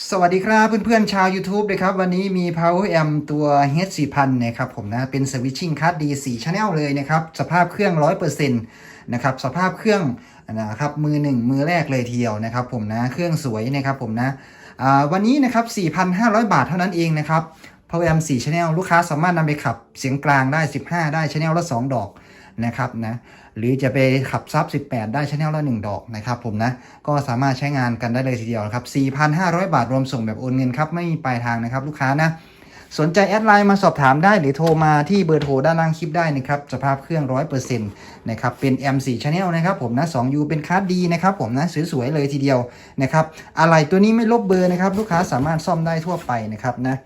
สวัสดีครับเพื่อนๆชาว YouTube นะครับวันนี้มี Power Amp ตัว H4000 นะครับผมนะเป็น Switching Card D 4 Channel เลยนะครับสภาพเครื่อง 100%นะครับสภาพเครื่องนะครับมือหนึ่งมือแรกเลยทีเดียวนะครับผมนะเครื่องสวยนะครับผมนะวันนี้นะครับ 4,500 บาทเท่านั้นเองนะครับ Power Amp 4 Channel ลูกค้าสามารถนำไปขับเสียงกลางได้ 15 ได้ Channel ละ 2 ดอก นะครับนะหรือจะไปขับซับ 18 ได้ชแนลละ1 ดอกนะครับผมนะ ก็สามารถใช้งานกันได้เลยทีเดียวครับ 4,500 บาทรวมส่งแบบโอนเงินครับ ไม่มีปลายทางนะครับลูกค้านะ สนใจแอดไลน์มาสอบถามได้หรือโทรมาที่เบอร์โทรด้านล่างคลิปได้นะครับ สภาพเครื่อง 100%นะครับ เป็น M4 Channel นะครับผมนะ 2U เป็นคาร์ดดีนะครับผมนะสวยๆเลยทีเดียวนะครับ อะไรตัวนี้ไม่ลบเบอร์นะครับลูกค้าสามารถซ่อมได้ทั่วไปนะครับนะ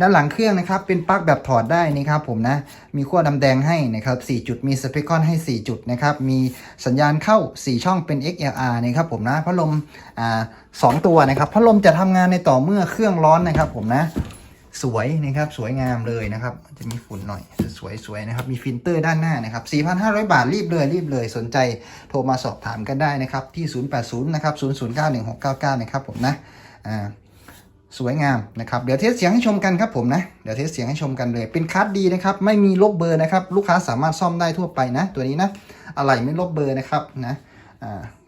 ด้านหลังเครื่องนะครับเป็นปลั๊กแบบถอดได้นะครับผมนะ มีขั้วดำแดงให้นะครับ4จุด มีสเปคคอนให้ 4 จุดนะครับ มีสัญญาณเข้า 4 ช่องเป็น XLR นะครับผมนะ พัดลมอ่าสองตัวนะครับพัดลมจะทำงานในต่อเมื่อเครื่องร้อนนะครับผมนะสวยนะครับสวยงามเลยนะครับ จะมีฝุ่นหน่อยสวยสวยนะครับ มีฟิลเตอร์ด้านหน้านะครับ 4,500 บาทรีบเลยรีบเลยสนใจโทรมาสอบถามกันได้นะครับ ที่ 080 นะครับ 0091699 นะครับผมนะอ่า สวยงามนะครับ เดี๋ยวเทสเสียงให้ชมกันครับผมนะ เดี๋ยวเทสเสียงให้ชมกันเลย เป็นคัสดีนะครับ ไม่มีลบเบอร์นะครับ ลูกค้าสามารถซ่อมได้ทั่วไปนะ ตัวนี้นะ อะไรไม่ลบเบอร์นะครับนะ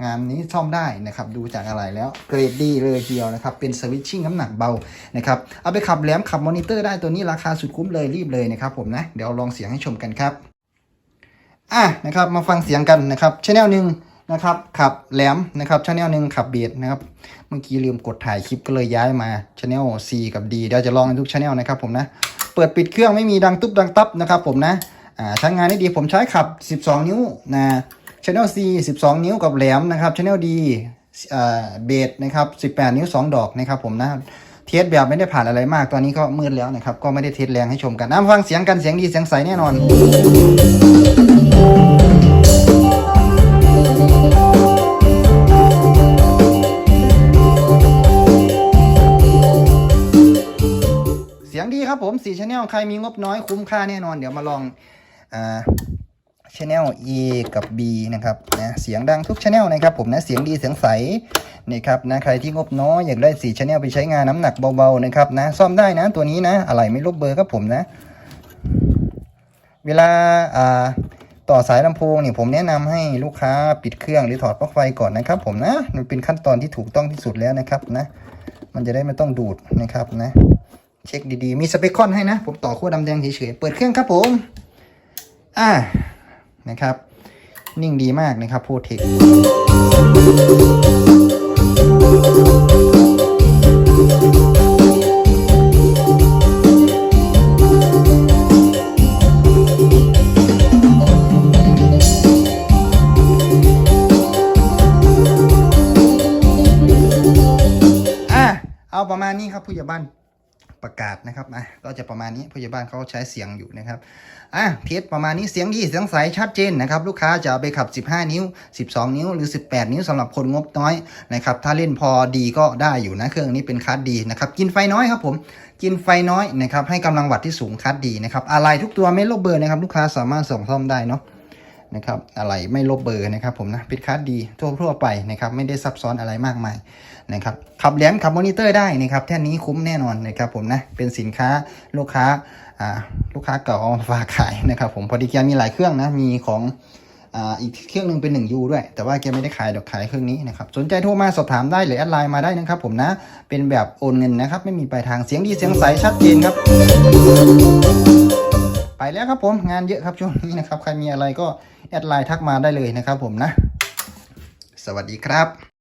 งานนี้ซ่อมได้นะครับ ดูจากอะไรแล้ว เกรดดีเลยเดียวนะครับ เป็นสวิตชิ่งน้ำหนักเบานะครับ เอาไปขับแหลมขับมอนิเตอร์ได้ตัวนี้ราคาสุดคุ้มเลยรีบเลยนะครับผมนะ เดี๋ยวลองเสียงให้ชมกันครับ อะนะครับ มาฟังเสียงกันนะครับชแนลหนึ่ง นะครับขับแหลมนะครับชแนลหนึ่งขับเบียดนะครับเมื่อกี้ลืมกดถ่ายคลิปก็เลยย้ายมาชแนล C กับ D เดี๋ยวจะลองในทุกชแนลนะครับผมนะเปิดปิดเครื่องไม่มีดังตุ๊บดังตับนะครับผมนะใช้งานได้ดีผมใช้ขับ 12 นิ้วนะชแนล C 12 นิ้วกับแหลมนะครับชแนล D อ่าเบสนะครับ 18 นิ้ว 2 ดอกนะครับผมนะเทสแบบไม่ได้ผ่านอะไรมาก ตอนนี้ก็มืดแล้วนะครับ ก็ไม่ได้เทสแรงให้ชมกันน้ำฟังเสียงกันเสียงดีเสียงใสแน่นอน ครับผม4 Channel ใครมีงบน้อยคุ้มค่าแน่นอน เดี๋ยวมาลองอ่า Channel E กับ B นะครับนะเสียงดังทุก Channel นะครับผมนะเสียงดีเสียงใสนะครับนะใครที่งบน้อยอยากได้4 Channel ไปใช้งานน้ำหนักเบาๆนะครับนะซ่อมได้นะตัวนี้นะอะไรไม่ลบเบอร์ครับผมนะ เวลาอ่าต่อสายลำโพงเนี่ยผมแนะนำให้ลูกค้าปิดเครื่องหรือถอดปลั๊กไฟก่อนนะครับ ผมนะมันเป็นขั้นตอนที่ถูกต้องที่สุดแล้วนะครับนะ มันจะได้ไม่ต้องดูดนะครับนะ เช็คดีๆ มีสเปคคอนให้นะ ผมต่อขั้วดำแดงเฉยๆ เปิดเครื่องครับผม อ่า นะครับ นิ่งดีมากนะครับโพเทคอะเอาประมาณนี้ครับผู้ใหญ่บ้าน ประกาศนะครับอะก็จะประมาณนี้ผู้ใหญ่บ้านเขาใช้เสียงอยู่นะครับอะเทสประมาณนี้เสียงดีเสียงใสชัดเจนนะครับ ลูกค้าจะเอาไปขับ 15 นิ้ว 12 นิ้วหรือ 18 นิ้วสำหรับคนงบน้อยนะครับ ถ้าเล่นพอดีก็ได้อยู่นะเครื่องนี้เป็นคัสดีนะครับ กินไฟน้อยครับผมกินไฟน้อยนะครับให้กำลังวัตต์ที่สูงคัสดีนะครับอะไรทุกตัวไม่ลบเบอร์นะครับ ลูกค้าสามารถส่งซ่อมได้เนาะ นะครับอะไรไม่ลบเบอร์นะครับผมนะปิดคัสดีทั่วทั่วๆไปนะครับไม่ได้ซับซ้อนอะไรมากมายนะครับขับแหลมขับมอนิเตอร์ได้นะครับแท่นนี้คุ้มแน่นอนนะครับผมนะเป็นสินค้าลูกค้าอ่าลูกค้าเก่าเอามาฝากขายนะครับผมพอดีแกมีหลายเครื่องนะมีของอ่าอีกเครื่องหนึงเป็น 1U ด้วย แต่ว่าแกไม่ได้ขายดอกขายเครื่องนี้นะครับ สนใจโทรมาสอบถามได้หรือแอดไลน์มาได้นะครับผมนะ เป็นแบบโอนเงินนะครับ ไม่มีปลายทางเสียงดีเสียงใสชัดเจนครับายแล้วครับผมงานเยอะครับช่วงนี้นะครับ ใครมีอะไรก็แอดไลน์ทักมาได้เลยนะครับผมนะ สวัสดีครับ